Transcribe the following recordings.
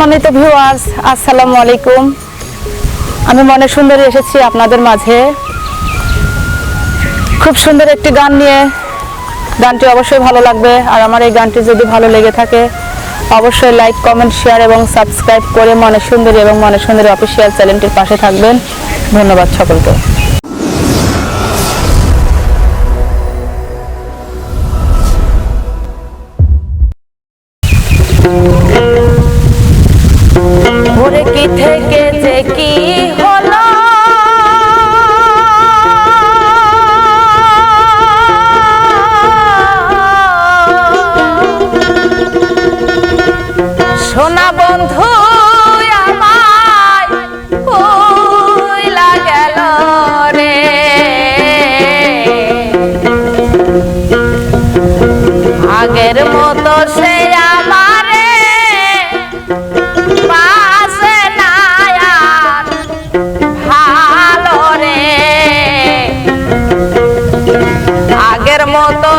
সম্মানিত ভিউয়ার্স আসসালামু আলাইকুম। আমি মনে সুন্দরী এসেছি আপনাদের মাঝে। খুব সুন্দর একটি গান নিয়ে গানটি অবশ্যই ভালো লাগবে। আর আমার এই গানটি যদি ভালো লেগে থাকে, অবশ্যই লাইক কমেন্ট শেয়ার এবং সাবস্ক্রাইব করে মনে সুন্দরী এবং মনে সুন্দরী অফিসিয়াল চ্যানেলটির পাশে থাকবেন। ধন্যবাদ সকলকে। কি থেকে যে কি হলো? সোনা বন্ধু আগের মতো সে আমারে পাশে আগের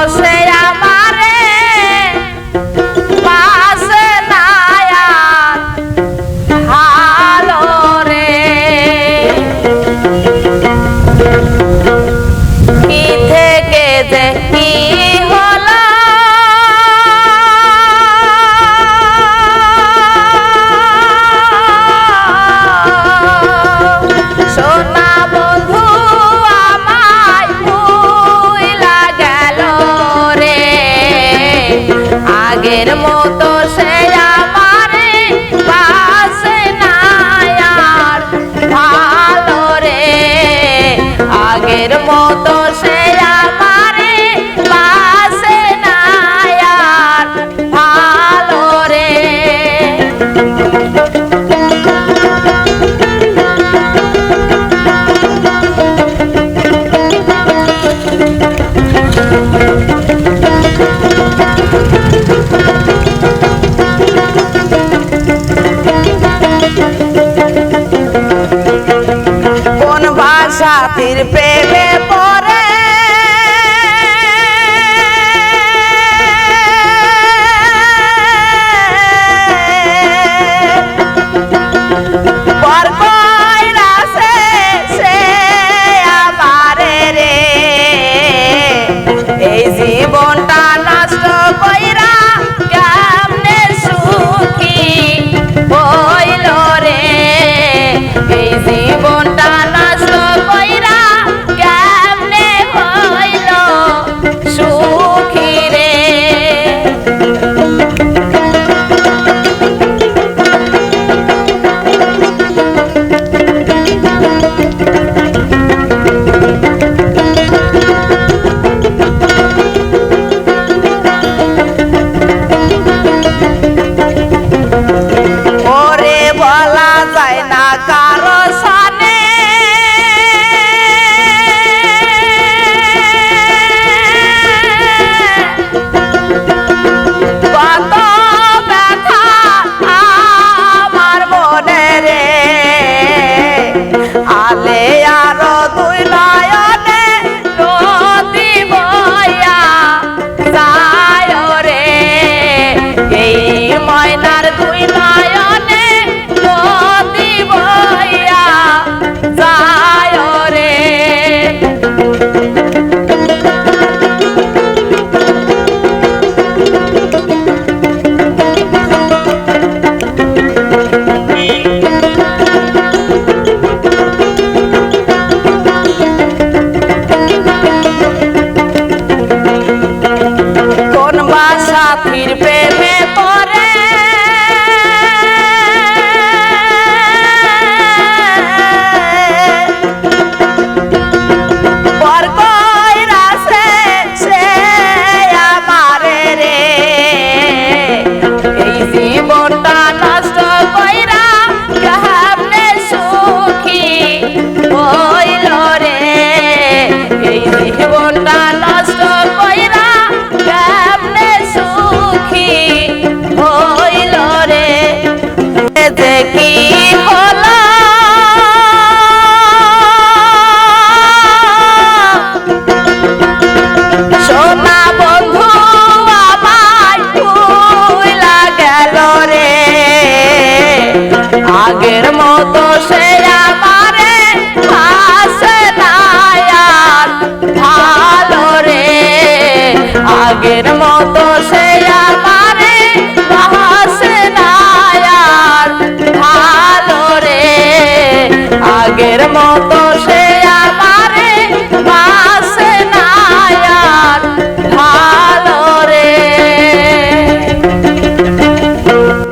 தரமாட்ட